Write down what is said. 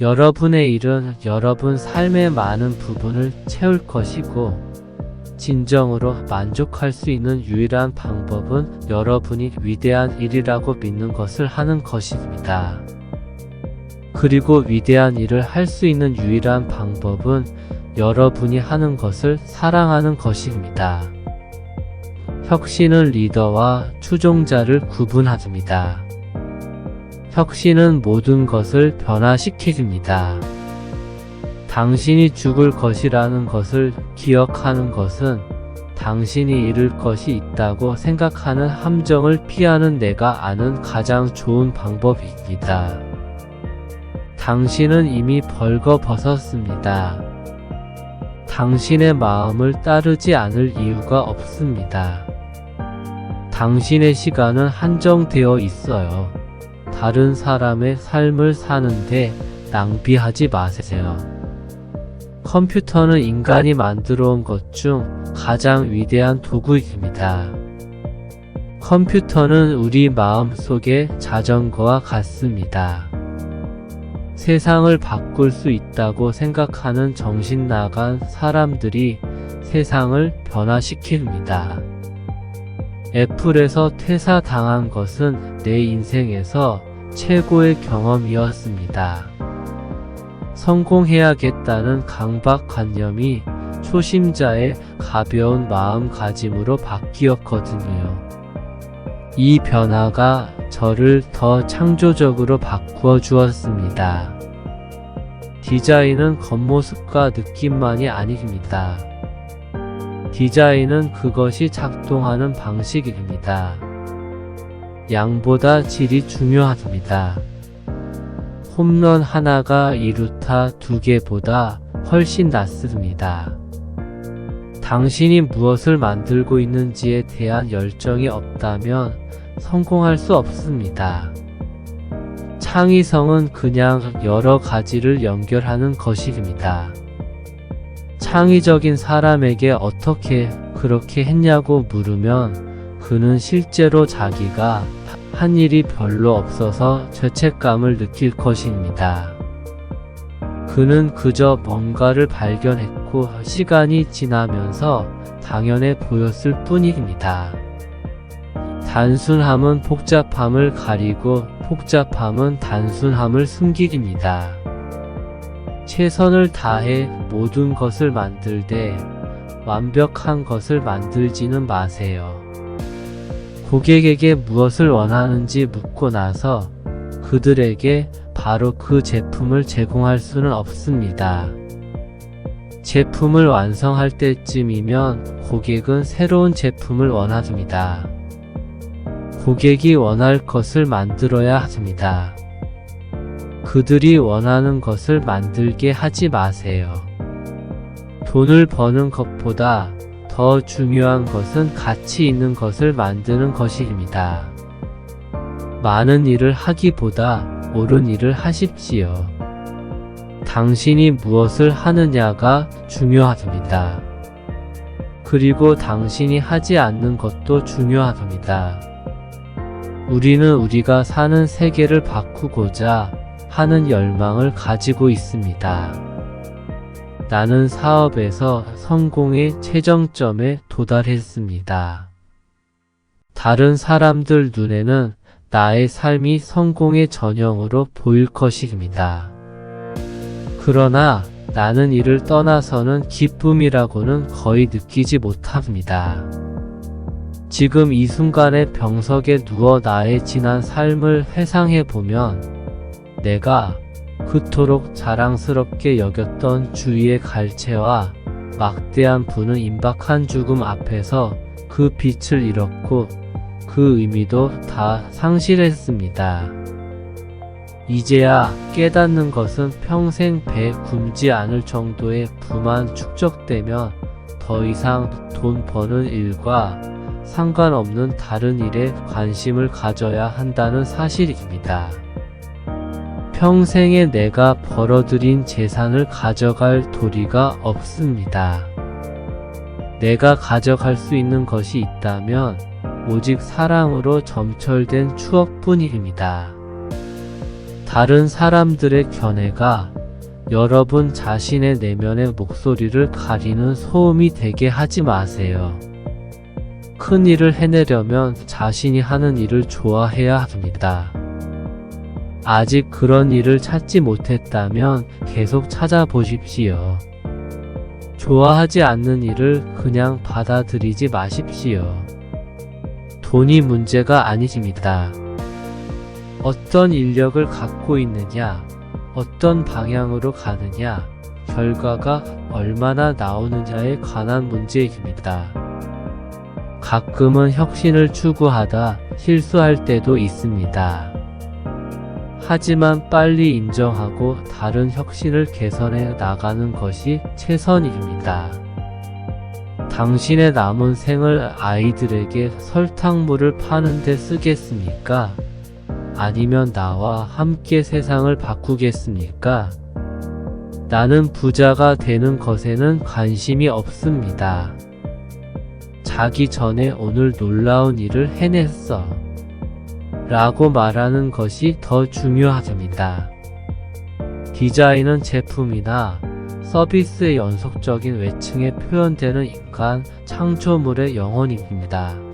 여러분의 일은 여러분 삶의 많은 부분을 채울 것이고, 진정으로 만족할 수 있는 유일한 방법은 여러분이 위대한 일이라고 믿는 것을 하는 것입니다. 그리고 위대한 일을 할 수 있는 유일한 방법은 여러분이 하는 것을 사랑하는 것입니다. 혁신은 리더와 추종자를 구분합니다. 혁신은 모든 것을 변화시키줍니다. 당신이 죽을 것이라는 것을 기억하는 것은 당신이 잃을 것이 있다고 생각하는 함정을 피하는 내가 아는 가장 좋은 방법입니다. 당신은 이미 벌거벗었습니다. 당신의 마음을 따르지 않을 이유가 없습니다. 당신의 시간은 한정되어 있어요. 다른 사람의 삶을 사는데 낭비하지 마세요. 컴퓨터는 인간이 만들어 온 것 중 가장 위대한 도구입니다. 컴퓨터는 우리 마음 속의 자전거와 같습니다. 세상을 바꿀 수 있다고 생각하는 정신 나간 사람들이 세상을 변화시킵니다. 애플에서 퇴사당한 것은 내 인생에서 최고의 경험이었습니다. 성공해야겠다는 강박관념이 초심자의 가벼운 마음가짐으로 바뀌었거든요. 이 변화가 저를 더 창조적으로 바꾸어 주었습니다. 디자인은 겉모습과 느낌만이 아닙니다. 디자인은 그것이 작동하는 방식입니다. 양보다 질이 중요합니다. 홈런 하나가 이루타 두 개보다 훨씬 낫습니다. 당신이 무엇을 만들고 있는지에 대한 열정이 없다면 성공할 수 없습니다. 창의성은 그냥 여러 가지를 연결하는 것입니다. 창의적인 사람에게 어떻게 그렇게 했냐고 물으면 그는 실제로 자기가 한 일이 별로 없어서 죄책감을 느낄 것입니다. 그는 그저 뭔가를 발견했고 시간이 지나면서 당연해 보였을 뿐입니다. 단순함은 복잡함을 가리고 복잡함은 단순함을 숨기립니다. 최선을 다해 모든 것을 만들되 완벽한 것을 만들지는 마세요. 고객에게 무엇을 원하는지 묻고 나서 그들에게 바로 그 제품을 제공할 수는 없습니다. 제품을 완성할 때쯤이면 고객은 새로운 제품을 원합니다. 고객이 원할 것을 만들어야 합니다. 그들이 원하는 것을 만들게 하지 마세요. 돈을 버는 것보다 더 중요한 것은 가치 있는 것을 만드는 것입니다. 많은 일을 하기보다 옳은 일을 하십시오. 당신이 무엇을 하느냐가 중요합니다. 그리고 당신이 하지 않는 것도 중요합니다. 우리는 우리가 사는 세계를 바꾸고자 하는 열망을 가지고 있습니다. 나는 사업에서 성공의 최정점에 도달했습니다. 다른 사람들 눈에는 나의 삶이 성공의 전형으로 보일 것입니다. 그러나 나는 이를 떠나서는 기쁨이라고는 거의 느끼지 못합니다. 지금 이 순간에 병석에 누워 나의 지난 삶을 회상해 보면 내가 그토록 자랑스럽게 여겼던 주위의 갈채와 막대한 부는 임박한 죽음 앞에서 그 빛을 잃었고 그 의미도 다 상실했습니다. 이제야 깨닫는 것은 평생 배 굶지 않을 정도의 부만 축적되면 더 이상 돈 버는 일과 상관없는 다른 일에 관심을 가져야 한다는 사실입니다. 평생에 내가 벌어들인 재산을 가져갈 도리가 없습니다. 내가 가져갈 수 있는 것이 있다면 오직 사랑으로 점철된 추억뿐입니다. 다른 사람들의 견해가 여러분 자신의 내면의 목소리를 가리는 소음이 되게 하지 마세요. 큰 일을 해내려면 자신이 하는 일을 좋아해야 합니다. 아직 그런 일을 찾지 못했다면 계속 찾아보십시오. 좋아하지 않는 일을 그냥 받아들이지 마십시오. 돈이 문제가 아니십니다. 어떤 인력을 갖고 있느냐, 어떤 방향으로 가느냐, 결과가 얼마나 나오느냐에 관한 문제입니다. 가끔은 혁신을 추구하다 실수할 때도 있습니다. 하지만 빨리 인정하고 다른 혁신을 개선해 나가는 것이 최선입니다. 당신의 남은 생을 아이들에게 설탕물을 파는 데 쓰겠습니까? 아니면 나와 함께 세상을 바꾸겠습니까? 나는 부자가 되는 것에는 관심이 없습니다. 자기 전에 오늘 놀라운 일을 해냈어. 라고 말하는 것이 더 중요합니다. 디자인은 제품이나 서비스의 연속적인 외층에 표현되는 인간 창조물의 영혼입니다.